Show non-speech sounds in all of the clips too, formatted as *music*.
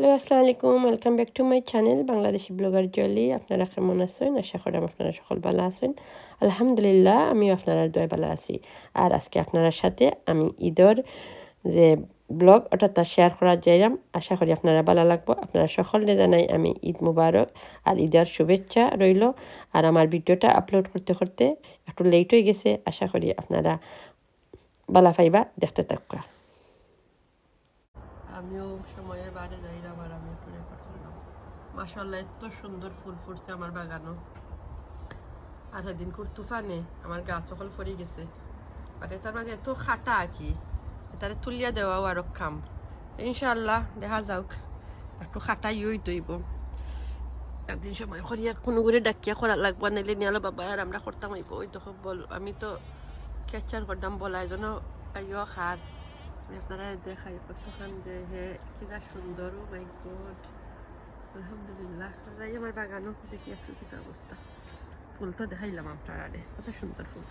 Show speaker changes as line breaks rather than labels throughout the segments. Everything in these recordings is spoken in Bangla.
হ্যালো আসসালামু আলাইকুম welcome back to my channel Bangladeshi blogger Jolly আপনারা কেমন আছেন আশা করি আপনারা সকল ভালো আছেন আলহামদুলিল্লাহ আমিও আপনারা দয় ভালো আছি আর আজকে আপনার সাথে আমি ঈদর যে ব্লগ অর্থাৎ তা শেয়ার করার যাইলাম আশা করি আপনারা ভালো লাগবো আপনারা সকলে জানাই আমি ঈদ মুবারক আর ঈদের শুভেচ্ছা রইল আর আমার ভিডিওটা আপলোড করতে করতে একটু লেট হয়ে গেছে আশা করি আপনারা বালা পাইবা দেখতে থাকা আমিও সময়ে বাড়ি যাইলাম আর আমি ফুলে করলাম মাসাল্লাহ এত সুন্দর ফুল ফুটছে আমার বাগানও। আর সেদিন খুব তুফানে, আমার গাছ সকল ফরি গেছে। মানে তার মাঝে এত খাটা কি? তারে তুলিয়া দেওয়াও আরও কাম ইনশাল্লাহ দেখা যাওক একটু খাটা ইউই দইব একদিন সময় করিয়া কোনো করে ডাকিয়া করা লাগবো, নাইলে নিয়ালো বাবা আর আমরা করতাম হইব। ওই দেখো বল, আমি তো ক্যাচার করতাম বলা এজন্য আইও খার। আপনারা দেখাই কতক্ষণ যে হে কিনা সুন্দর, ও মাই গড। আলহামদুলিল্লাহ। আমার বাগানও অবস্থা। ফুল তো দেখাইলাম কত সুন্দর ফুল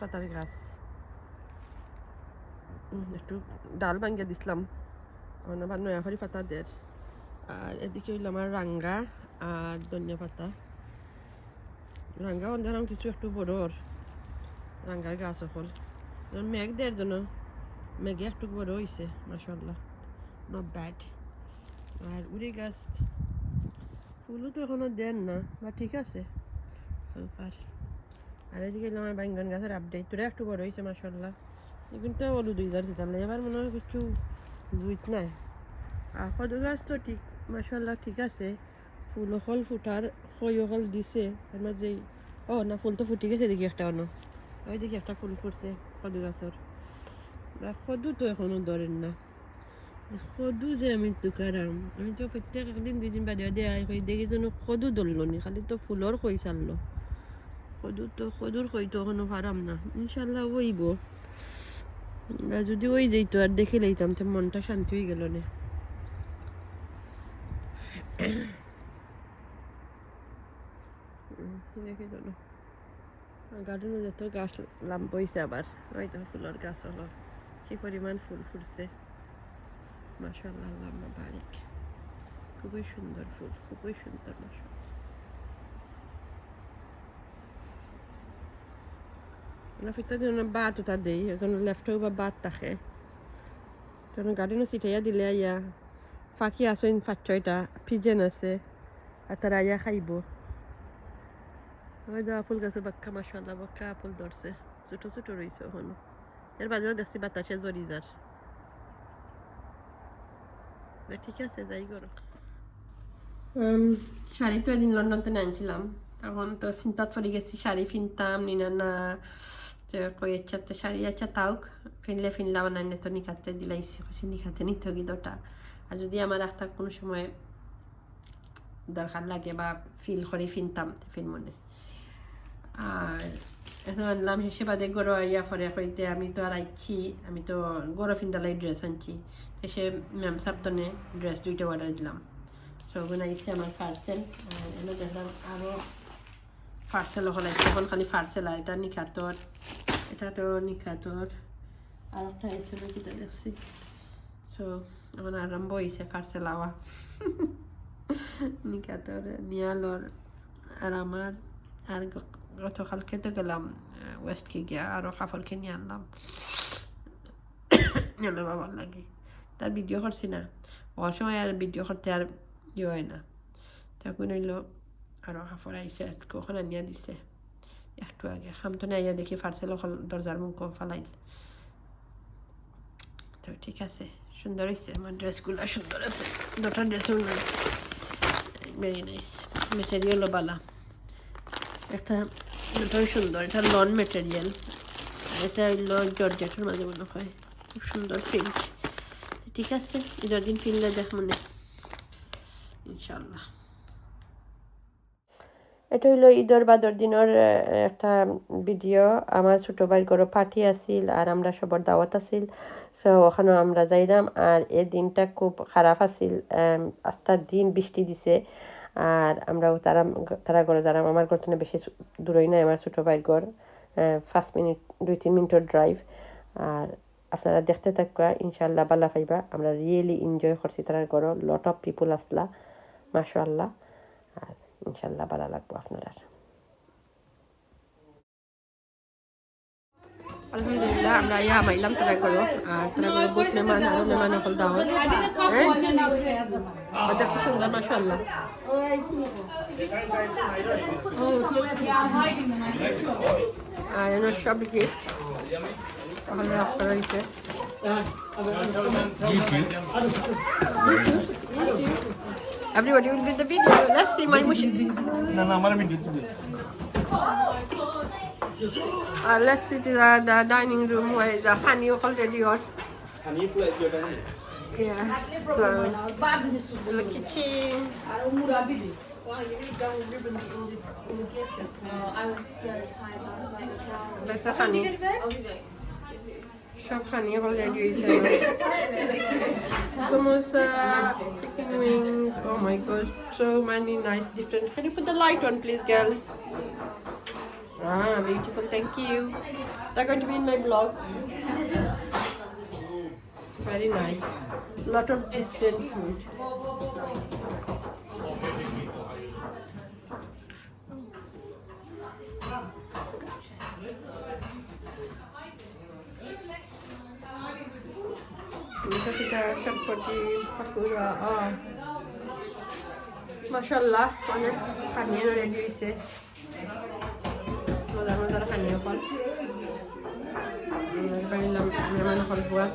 পাতার গাছ। একটু ডাল ভাঙ্গিয়ে দিছিলাম। আবার নয়াফারি পাতা দের আর এদিকে হইল আমার রাঙ্গা আর ধনিয়া পাতা। রাঙ্গা অন্ধারাম কিছু একটু বড়র রাঙ্গার গাছ সকল মেঘ দেওয়ার জন্য মেঘে একটু বড় হয়েছে মাসাল্লাহ নট ব্যাড আর উড়ি গাছ, ফুলও তো এখনও দেন না, বা ঠিক আছে। সোফার আর এদিকে আমার বাইঙ্গন গাছের আপডেট তোরা একটু বড় হয়েছে মাসাল্লাহ কিন্তু বলো দুই হাজার দিতাম এবার মনে হয় কিছু বুঝ নাই। আর সদু গাছ তো ঠিক মাসাল্লাহ ঠিক আছে। ফুল অকল ফুটার সই অকল দিছে আমার যে ও, না, ফুল তো ফুটি গেছে দেখি একটা অন্য। ওই দেখি একটা ফুল ফুটছে সদু গাছের। সদু তো এখনও ধরেন না সদু যে আমি দোকারাম আমি তো প্রত্যেক একদিন দুদিন বাদে দেয় কই দেখি যেন সদু ধরলো নি খালি তো ফুলর কই চাললো সদু তো সদুর কই তো এখনও পারাম না ইনশাল্লাহ ওইব যদি ওই যেত আর দেখে লইতাম তো মনটা শান্তি হয়ে গেল না দেখে চলো গার্ডেনে যত গাছ লাম বইছে আবার ওই তো ফুলের গাছ হলো কি পরিমাণ ফুল ফুটছে? মাসাল্লাহ আল্লাহ বারিক খুবই সুন্দর ফুল, খুবই সুন্দর দেই বা থাকে। দিলে ফাঁকি ছয়টা পিজেন আছে আইয়া খাইব। ফুল ধরছে। ছোট ছোট রয়েছে ওখানে এর বাজেও দেখছি বাতাসে জরি যার ঠিক আছে যাই করো শাড়ি তো একদিন লন্ডন থেকে আনছিলাম তখন তো চিন্তাত পড়ে গেছি শাড়ি ফিনতাম নিনা না কই ইচ্ছাতে শাড়ি আচ্ছা তাও ফিনলে ফিনলাম না তো নিখাতে দিলাইছি কইছি নিখাতে নিতে গিদটা আর যদি আমার একটা কোনো সময় দরকার লাগে বা ফিল করে ফিনতাম ফিল মনে আর এখন আনলাম হেসে বাদে গরো আইয়া পরে কইতে, আমি তো আর আইছি আমি তো গরো ফিন্দালাই ড্রেস আনছি। এসে ম্যাম সাপ্তনে ড্রেস দুইটা অর্ডার দিলাম। সগুন আইসে আমার পার্সেল এনে দেখলাম আরও পার্সেল আইসে এখন খালি পার্সেল আর এটা নিখাতর, এটা তো নিখাতর। আর একটা আইসে কিটা দেখছি। সো এখন আরম্ভ হয়েছে পার্সেল আওয়া। *laughs* নিখাতর, নিয়ালর, আর আমার, আর গতকালকে তো গেলাম ওয়েস্টকে গিয়া আরও কাপড় কিনে আনলাম নিয়ালোর বাবার লাগে তার ভিডিও করছি না ওর সময় আর ভিডিও করতে আর ইয়ে হয় না তখন হইল আরও কাপড় আইসে কখন আনিয়া দিছে একটু আগে খামতো আইয়া দেখি ফার্সেল দরজার মুখ ফালাইল তো ঠিক আছে সুন্দর হয়েছে আমার ড্রেসগুলো সুন্দর আছে দুটা ড্রেসও নাইস ভেরি নাইস মেটেরিয়ালও বালা একটা দুটোই সুন্দর, এটা লন মেটেরিয়াল এটা জর্জেটের মাঝে মনে হয়। খুব সুন্দর প্রিন্ট ঠিক আছে দিন কিনলে দেখ মনে। ইনশাল্লাহ এটা হইল ঈদর বাদর দিনের একটা ভিডিও। আমার ছোটো ভাইয়ের ঘরে পার্টি আছিল আর আমরা সবার দাওয়াত আছিল। সো ওখানেও আমরা যাইলাম আর এই দিনটা খুব খারাপ আছিল। আস্তার দিন বৃষ্টি দিছে। আর আমরাও তারা তারা ঘরে, যারা আমার ঘর থেকে বেশি দূরই নাই, আমার ছোটো ভাইয়ের ঘর ফার্স্ট মিনিট, দুই, তিন মিনিটের ড্রাইভ আর
আপনারা দেখতে থাকবে ইনশাল্লাহ বাল্লা ফাইবা আমরা রিয়েলি এনজয় করছি তার ঘর লট অফ পিপুল আসলা মাশাল্লাহ আর ইনশাল্লাহ ভালো লাগবো আপনারা
আলহামদুলিল্লাহ আমরা ইয়া মাইলাম তারা করো। আর তারা করে বহুত মেহমান আরও মেহমান সকল দাওয়াত হ্যাঁ? দেখছি সুন্দর মাশাআল্লাহ। আর এনে সব গিফট ওখানে রাখা রয়েছে Everybody will be in the video. Let's see my.
না না আমার ভিডিও তুলে।
Uh, let's sit the, the dining room where the honey already on.
Honey
Yeah. So the kitchen. Let's have honey. Shop honey already is Samosa, chicken wings. Oh my god, so many nice different. Can you put the light on, please, girls? Ah, beautiful. Thank you. They're going to be in my blog. Very nice. Lot of different food. Bisa kita চটপটি পাকুড়া মাশাল্লাহ অনেক খানিয়ে রেডি হয়েছে মজার মজার খানিয়ে ফল বাড়িলাম মেহমান বুয়া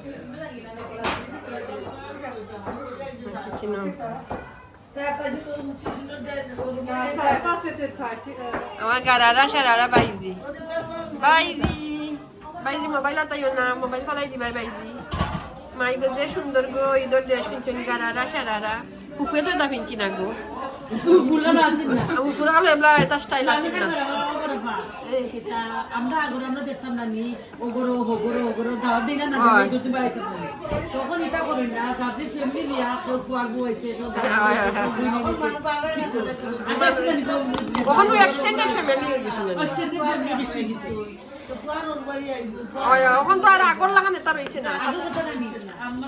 কিচিনো আমার গারারা সারারা বাইজি বাইজি বাইজি মোবাইল আতাইও না মোবাইল ফলাই দিবাই বাইজি মাই গো যে সুন্দর গো ঈদর ড্রেস পিনছেন গারারা সারারা পুকুয়ে তো এটা পিনছি না গো এবলা এটা স্টাইল আছে না
আমরা আগুন আমরা দেখতাম না নি ওগরো হগরো হগরো দাওয়া দিই না না। দিলে কিন্তু বাইতে পারি তখন এটা করেন না যাদের ফ্যামিলি নিয়ে কেউ ফুয়ার বউ হয়েছে কেউ দাদা বউ হয়েছে। কেউ বুঝে নিয়েছে। আমরা তো
কখনো এক্সটেন্ডেড ফ্যামিলি হয়ে গেছিল
extended family বেশি গেছে। তো ফুয়ার ওর বাড়ি আই- ফুয়ার-
ওই এখন তো আর আগর লাগান
কথা না নি। আমরা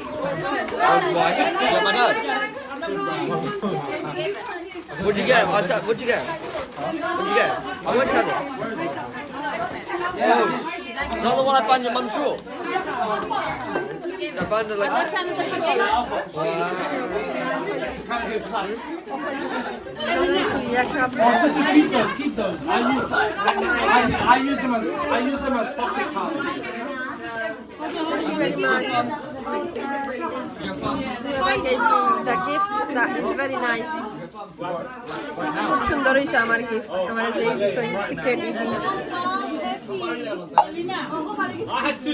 What'd you get? What'd you get? What'd you get? I won't tell. Oh, not the one I found your mum's drawer. I found it like. Wow.
Keep those, keep those. I use, I, I use them as, I use them as pocket cards.
Thank you very much. Whoever gave me the gift, that is very nice. খুব সুন্দর হয়েছে আমার গিফট আমার যে